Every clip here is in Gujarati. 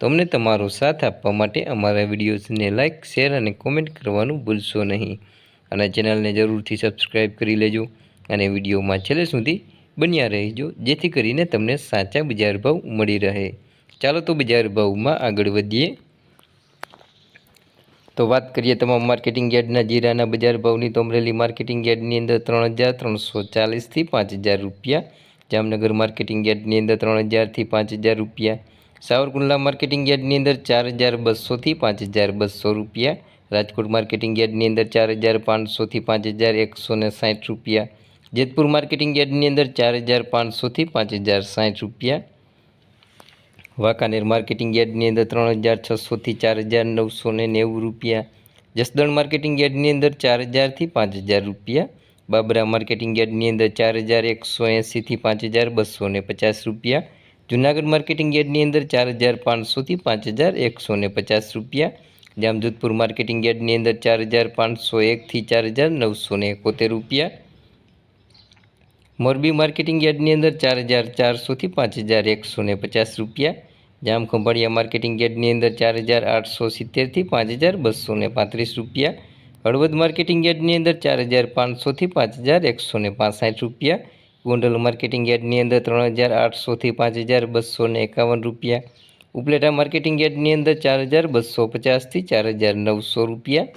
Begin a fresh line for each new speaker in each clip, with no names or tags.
તો અમને તમારો સાથ આપવા માટે અમારા વિડીયોઝને લાઇક શેર અને કોમેન્ટ કરવાનું ભૂલશો નહીં. અને ચેનલને જરૂરથી સબસ્ક્રાઈબ કરી લેજો અને વિડીયોમાં છેલ્લે સુધી બન્યા રહેજો, જેથી કરીને તમને સાચા બજાર ભાવ મળી રહે. ચાલો તો બજાર ભાવમાં આગળ વધીએ. તો વાત કરીએ તમામ માર્કેટિંગ યાર્ડના જીરાના બજાર ભાવની. તો અમરેલી માર્કેટિંગ યાર્ડની અંદર ત્રણ હજાર ત્રણસો ચાલીસથી પાંચ હજાર રૂપિયા. જામનગર માર્કેટિંગ યાર્ડની અંદર ત્રણ હજારથી પાંચ હજાર રૂપિયા. સાવરકુંડલા માર્કેટિંગ યાર્ડની અંદર ચાર હજાર બસોથી પાંચ હજાર બસો રૂપિયા, રાજકોટ માર્કેટિંગ યાર્ડની અંદર ચાર હજાર પાંચસોથી પાંચ હજાર એકસો ને સાઠ રૂપિયા, જેતપુર માર્કેટિંગ યાર્ડની અંદર ચાર હજાર પાંચસોથી પાંચ હજાર સાઠ રૂપિયા, વાંકાનેર માર્કેટિંગ યાર્ડની અંદર ત્રણ હજાર છસોથી ચાર હજાર નવસો ને નેવું રૂપિયા, જસદણ માર્કેટિંગ યાર્ડની અંદર ચાર હજારથી પાંચ હજાર રૂપિયા, બાબરા માર્કેટિંગ યાર્ડની અંદર ચાર હજાર એકસો એંસીથી પાંચ હજાર બસો ને પચાસ રૂપિયા જૂનાગઢ માર્કેટિંગ યાર્ડની અંદર ચાર હજાર પાંચસોથી પાંચ હજાર એકસો ને પચાસ રૂપિયા. જામજોધપુર માર્કેટિંગ યાર્ડની અંદર ચાર હજાર પાંચસો એકથી ચાર હજાર નવસો ને એકોતેર રૂપિયા. મોરબી માર્કેટિંગ યાર્ડની અંદર ચાર હજાર ચારસોથી પાંચ હજાર એકસો ને પચાસ રૂપિયા. જામ ખંભાળિયા માર્કેટિંગ યાર્ડની અંદર ચાર હજાર આઠસો સિત્તેરથી પાંચ હજાર બસો ને પાંત્રીસ રૂપિયા. હળવદ માર્કેટિંગ યાર્ડની અંદર ચાર હજાર પાંચસોથી પાંચ હજાર એકસો ને પાંસઠ રૂપિયા. ગોંડલ માર્કેટિંગ યાર્ડની અંદર ત્રણ હજાર આઠસોથી પાંચ હજાર બસો ને એકાવન રૂપિયા. ઉપલેટા માર્કેટિંગ યાર્ડની અંદર ચાર હજાર બસો પચાસથી ચાર હજાર નવસો રૂપિયા.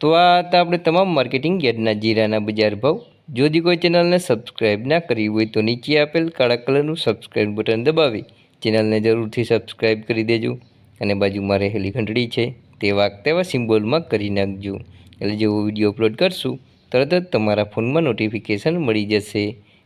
તો આ હતા આપણે તમામ માર્કેટિંગ યાર્ડના જીરાના બજાર ભાવ. જો કોઈ ચેનલને સબસ્ક્રાઈબ ના કરી હોય તો નીચે આપેલ કાળા કલરનું સબસ્ક્રાઈબ બટન દબાવી ચેનલને જરૂરથી સબસ્ક્રાઈબ કરી દેજો. અને બાજુમાં રહેલી ઘંટડી છે તે વાગ તેવા સિમ્બોલમાં કરી નાખજો. એટલે જેવો વીડિયો અપલોડ કરશું, તરત જ તમારા ફોનમાં નોટિફિકેશન મળી જશે.